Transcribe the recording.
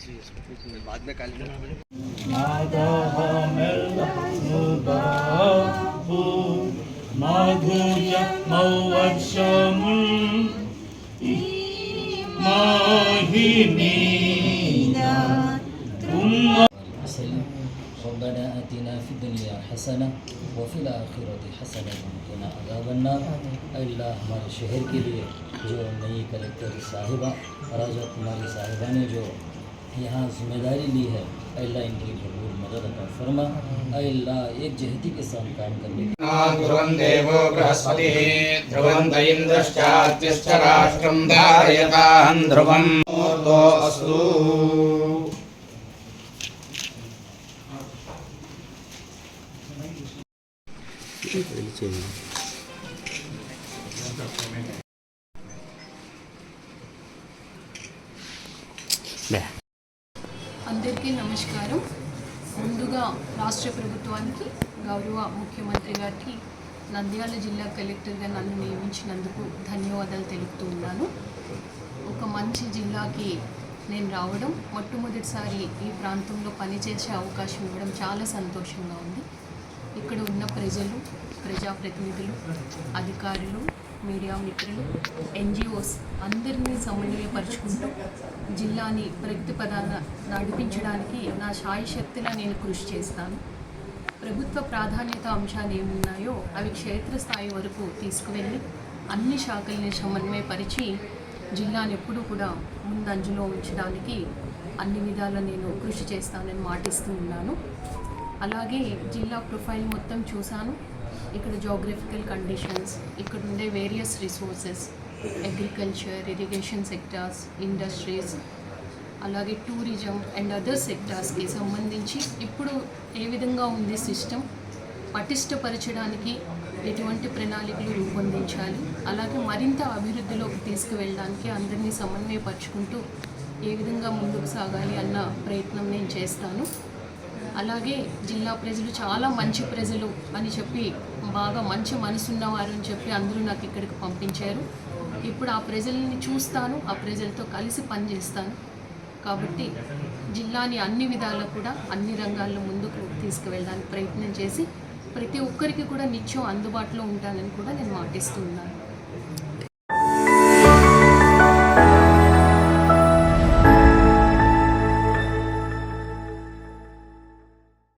بعد میں ربنا آتنا في الدنيا حسنة وفي الآخرة حسنة وقنا عذاب النار اللہ ہمارے شہر کے لیے جو نئی کلیکٹر صاحبہ راجا کماری صاحبہ نے جو यहाँ ज़िम्मेदारी ली है। अल्लाह इनकी भरपूर मदद अता फरमा। अल्लाह एक जहती के साथ काम करने की ध्रुवं देवो बृहस्पतिः राष्ट्रं ध्रुवं मुहूर्तो अस्तु। అందరికీ నమస్కారం. ముందుగా రాష్ట్ర ప్రభుత్వానికి గౌరవ ముఖ్యమంత్రి గారికి నంద్యాల జిల్లా కలెక్టర్గా నన్ను నియమించినందుకు ధన్యవాదాలు తెలుపుతూ ఉన్నాను. ఒక మంచి జిల్లాకి నేను రావడం మొట్టమొదటిసారి ఈ ప్రాంతంలో పనిచేసే అవకాశం ఇవ్వడం చాలా సంతోషంగా ఉంది. ఇక్కడ ఉన్న ప్రజలు ప్రజాప్రతినిధులు అధికారులు మీడియా మిత్రులు ఎన్జిఓస్ అందరినీ సమన్వయపరుచుకుంటూ జిల్లాని ప్రగతి పదాన నడిపించడానికి నా శాయశక్తిలా నేను కృషి చేస్తాను. ప్రభుత్వ ప్రాధాన్యత అంశాలు ఏమున్నాయో అవి క్షేత్రస్థాయి వరకు తీసుకువెళ్ళి అన్ని శాఖల్ని సమన్వయపరిచి జిల్లాను ఎప్పుడూ కూడా ముందంజలో ఉంచడానికి అన్ని విధాలు నేను కృషి చేస్తానని మాటిస్తూ ఉన్నాను. అలాగే జిల్లా ప్రొఫైల్ మొత్తం చూశాను. ఇక్కడ జోగ్రఫికల్ కండిషన్స్ ఇక్కడ ఉండే various resources agriculture irrigation sectors industries అలాగే టూరిజం అండ్ అదర్ సెక్టార్స్కి సంబంధించి ఇప్పుడు ఏ విధంగా ఉంది సిస్టమ్ పటిష్టపరచడానికి ఎటువంటి ప్రణాళికలు రూపొందించాలి అలాగే మరింత అభివృద్ధిలోకి తీసుకువెళ్ళడానికి అందరినీ సమన్వయపరుచుకుంటూ ఏ విధంగా ముందుకు సాగాలి అన్న ప్రయత్నం నేను చేస్తాను. అలాగే జిల్లా ప్రజలు చాలా మంచి ప్రజలు అని చెప్పి బాగా మంచి మనసున్నవారు అని చెప్పి అందరూ నాకు ఇక్కడికి పంపించారు. ఇప్పుడు ఆ ప్రజల్ని చూస్తాను ఆ ప్రజలతో కలిసి పనిచేస్తాను. కాబట్టి జిల్లాని అన్ని విధాలు కూడా అన్ని రంగాల్లో ముందుకు తీసుకువెళ్ళడానికి ప్రయత్నం చేసి ప్రతి ఒక్కరికి కూడా నిత్యం అందుబాటులో ఉంటానని కూడా నేను మాటిస్తున్నాను